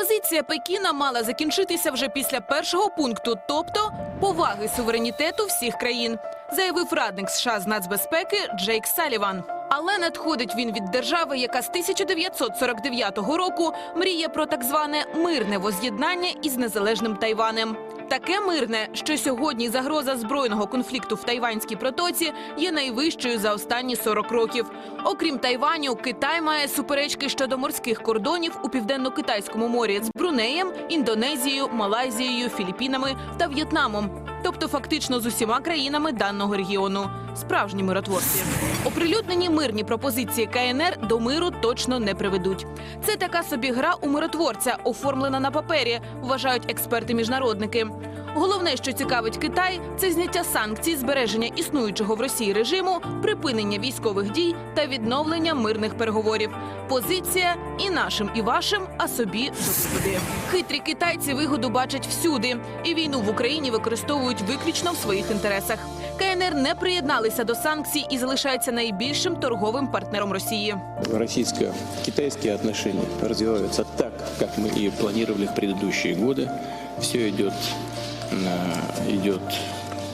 Пропозиція Пекіна мала закінчитися вже після першого пункту, тобто поваги суверенітету всіх країн, заявив радник США з нацбезпеки Джейк Саліван. Але надходить він від держави, яка з 1949 року мріє про так зване мирне воз'єднання із незалежним Тайванем. Таке мирне, що сьогодні загроза збройного конфлікту в Тайванській протоці є найвищою за останні 40 років. Окрім Тайваню, Китай має суперечки щодо морських кордонів у південно-китайському морі з Брунеєм, Індонезією, Малайзією, Філіппінами та В'єтнамом. Тобто фактично з усіма країнами даного регіону. Справжні миротворці. Оприлюднені мирні пропозиції КНР до миру точно не приведуть. Це така собі гра у миротворця, оформлена на папері, вважають експерти-міжнародники. Головне, що цікавить Китай, це зняття санкцій, збереження існуючого в Росії режиму, припинення військових дій та відновлення мирних переговорів. Позиція і нашим, і вашим, а собі до вигоди. Хитрі китайці вигоду бачать всюди, і війну в Україні використовують виключно в своїх інтересах. КНР не приєдналися до санкцій і залишається найбільшим торговим партнером Росії. Российско-китайские отношения развиваются так, как мы и планировали в предыдущие годы. Все идет, э, идет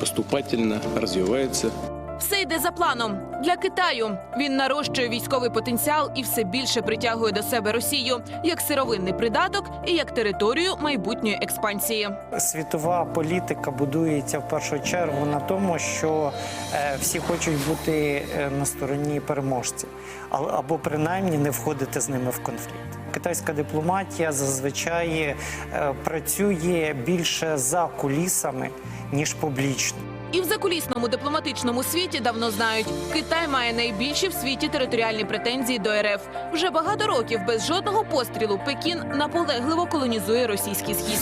поступательно, развивается. Все йде за планом для Китаю. Він нарощує військовий потенціал і все більше притягує до себе Росію як сировинний придаток і як територію майбутньої експансії. Світова політика будується в першу чергу на тому, що е, всі хочуть бути е, на стороні переможців, або принаймні не входити з ними в конфлікт. Китайська дипломатія зазвичай е, працює більше за кулісами ніж публічно. І в закулісному дипломатичному світі давно знають, Китай має найбільші в світі територіальні претензії до РФ. Вже багато років без жодного пострілу Пекін наполегливо колонізує російський схід.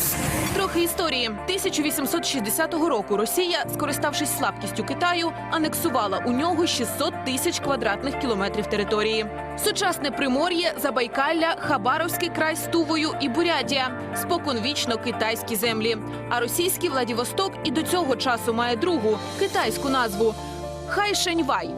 Трохи історії 1860 року. Росія, скориставшись слабкістю Китаю, анексувала у нього 600 тисяч квадратних кілометрів території. Сучасне Примор'я, Забайкалля, Хабаровський край з Тувою і Бурятія споконвічно китайські землі. А російський Владивосток і до цього часу має другу китайську назву Хайшеньвай.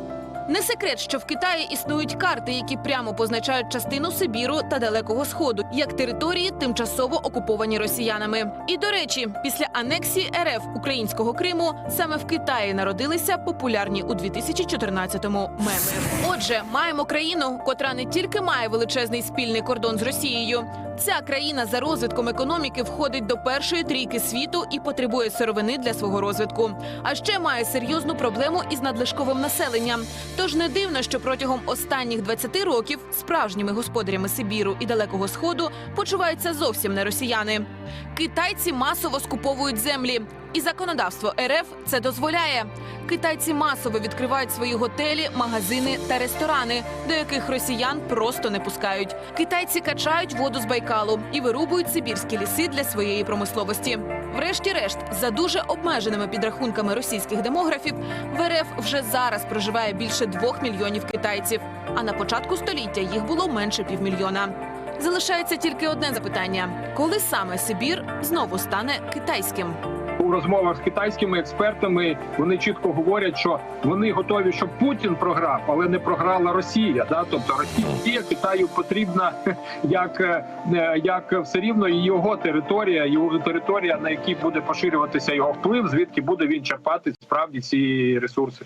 Не секрет, що в Китаї існують карти, які прямо позначають частину Сибіру та Далекого Сходу як території, тимчасово окуповані росіянами. І до речі, після анексії РФ українського Криму саме в Китаї народилися популярні у 2014-му меми. Отже, маємо країну, котра не тільки має величезний спільний кордон з Росією. Ця країна за розвитком економіки входить до першої трійки світу і потребує сировини для свого розвитку. А ще має серйозну проблему із надлишковим населенням. Тож не дивно, що протягом останніх 20 років справжніми господарями Сибіру і Далекого Сходу почуваються зовсім не росіяни. Китайці масово скуповують землі, і законодавство РФ це дозволяє. Китайці масово відкривають свої готелі, магазини та ресторани, до яких росіян просто не пускають. Китайці качають воду з Байкалу і вирубують сибірські ліси для своєї промисловості. Врешті-решт, за дуже обмеженими підрахунками російських демографів, в РФ вже зараз проживає більше двох мільйонів китайців. А на початку століття їх було менше півмільйона. Залишається тільки одне запитання: коли саме Сибір знову стане китайським? У розмовах з китайськими експертами вони чітко говорять, що вони готові, щоб Путін програв, але не програла Росія. Да, тобто Росія Китаю потрібна як, е, як все рівно і його територія, його територія, на якій буде поширюватися його вплив, звідки буде він черпати справді ці ресурси.